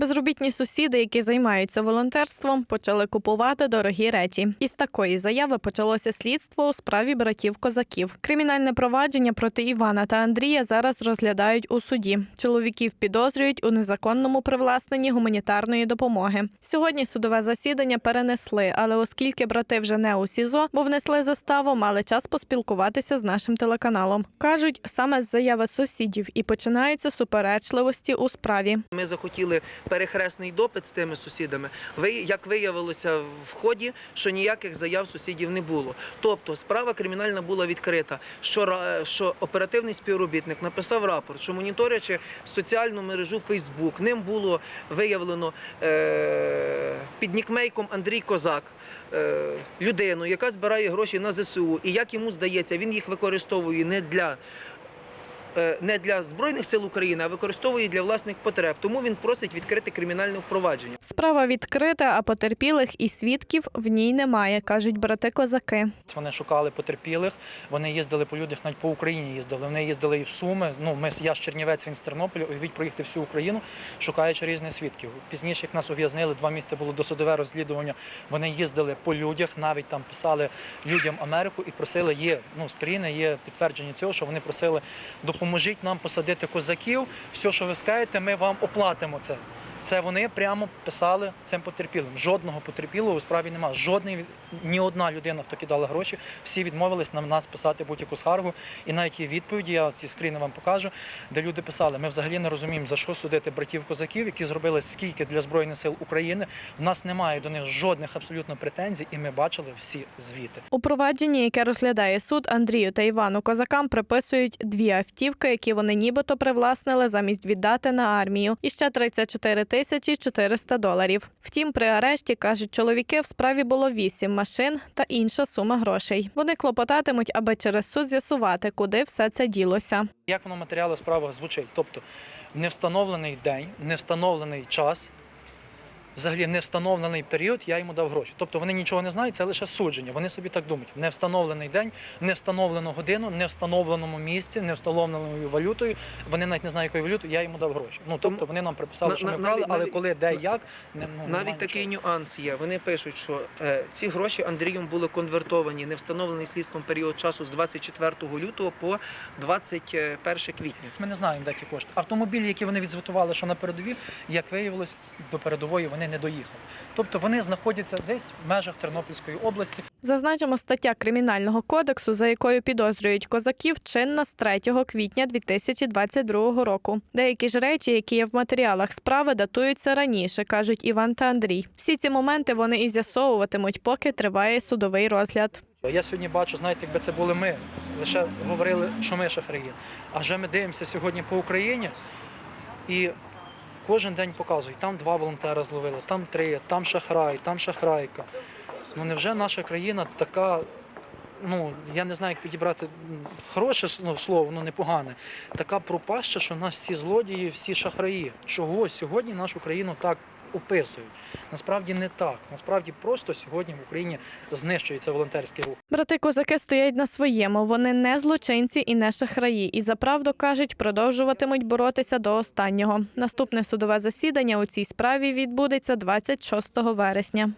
Безробітні сусіди, які займаються волонтерством, почали купувати дорогі речі. Із такої заяви почалося слідство у справі братів козаків. Кримінальне провадження проти Івана та Андрія зараз розглядають у суді. Чоловіків підозрюють у незаконному привласненні гуманітарної допомоги. Сьогодні судове засідання перенесли, але оскільки брати вже не у СІЗО, бо внесли заставу, мали час поспілкуватися з нашим телеканалом. кажуть, саме з заяви сусідів і починаються суперечливості у справі. Ми захотіли перехресний допит з тими сусідами. Ви, як виявилося в ході, що ніяких заяв сусідів не було. Тобто справа кримінальна була відкрита. Що, що оперативний співробітник написав рапорт, що моніторячи соціальну мережу Фейсбук, ним було виявлено е- під нікмейком Андрій Козак. е, Людину, яка збирає гроші на ЗСУ, і як йому здається, він їх використовує не для не для збройних сил України, а використовує для власних потреб. Тому він просить відкрити кримінальне впровадження. Справа відкрита, а потерпілих і свідків в ній немає, кажуть брати козаки. Вони шукали потерпілих, вони їздили по людях, навіть по Україні їздили. Вони їздили і в Суми. Ну, ми, я з Чернівець, він з Тернополя, уявіть проїхати всю Україну, шукаючи різних свідків. Пізніше, як нас ув'язнили, два місяці було досудове розслідування. Вони їздили по людях, навіть там писали людям Америку і просили, є ну, з країни є підтвердження цього, що вони просили допоможіть нам посадити козаків. Все, що ви скажете, ми вам оплатимо це. Це вони прямо писали цим потерпілим. Жодного потерпілого у справі немає. Жодний ні одна людина, хто кидала гроші, всі відмовились на нас писати будь-яку скаргу. І навіть є відповіді, я ці скріни вам покажу, де люди писали: ми взагалі не розуміємо, за що судити братів козаків, які зробили скільки для збройних сил України. В нас немає до них жодних абсолютно претензій, і ми бачили всі звіти. У провадженні, яке розглядає суд, Андрію та Івану козакам приписують дві автівки, які вони нібито привласнили замість віддати на армію, і ще 34 тисячі 400 доларів. Втім, при арешті кажуть, чоловіки в справі було вісім машин та інша сума грошей. Вони клопотатимуть, аби через суд з'ясувати, куди все це ділося. Як воно в матеріалах справи звучить? Тобто не встановлений день, не встановлений час, взагалі не встановлений період, я йому дав гроші. Тобто вони нічого не знають, це лише судження. Вони собі так думають. Не встановлений день, не встановлену годину, не встановленому місці, не встановленою валютою. Вони навіть не знають, якою валютою, я йому дав гроші. Ну тобто вони нам приписали, що ми вкрали, але коли, де, як, не, ну, Навіть такий нічого. нюанс є. Вони пишуть, що е, ці гроші Андрієм були конвертовані, не встановлений слідством період часу з 24 лютого по 21 квітня. Ми не знаємо, де ті кошти. Автомобілі, які вони відзвітували, що на передовій, як виявилось, до передової вони не доїхали. Тобто вони знаходяться десь в межах Тернопільської області. Зазначимо, стаття Кримінального кодексу, за якою підозрюють козаків, чинна з 3 квітня 2022 року. Деякі ж речі, які є в матеріалах справи, датуються раніше, кажуть Іван та Андрій. Всі ці моменти вони і з'ясовуватимуть, поки триває судовий розгляд. Я сьогодні бачу, знаєте, якби це були ми, лише говорили, що ми шахраї. А вже ми дивимося сьогодні по Україні і кожен день показують, там два волонтера зловили, там три, там шахрай, там шахрайка. Ну невже наша країна така, ну я не знаю, як підібрати хороше ну, слово, ну непогане, така пропаща, що в нас всі злодії, всі шахраї. Чого сьогодні нашу країну так описують? Насправді не так. Насправді просто сьогодні в Україні знищується волонтерський рух. Брати козаки стоять на своєму. Вони не злочинці і не шахраї. І за правду кажуть, продовжуватимуть боротися до останнього. Наступне судове засідання у цій справі відбудеться 26 вересня.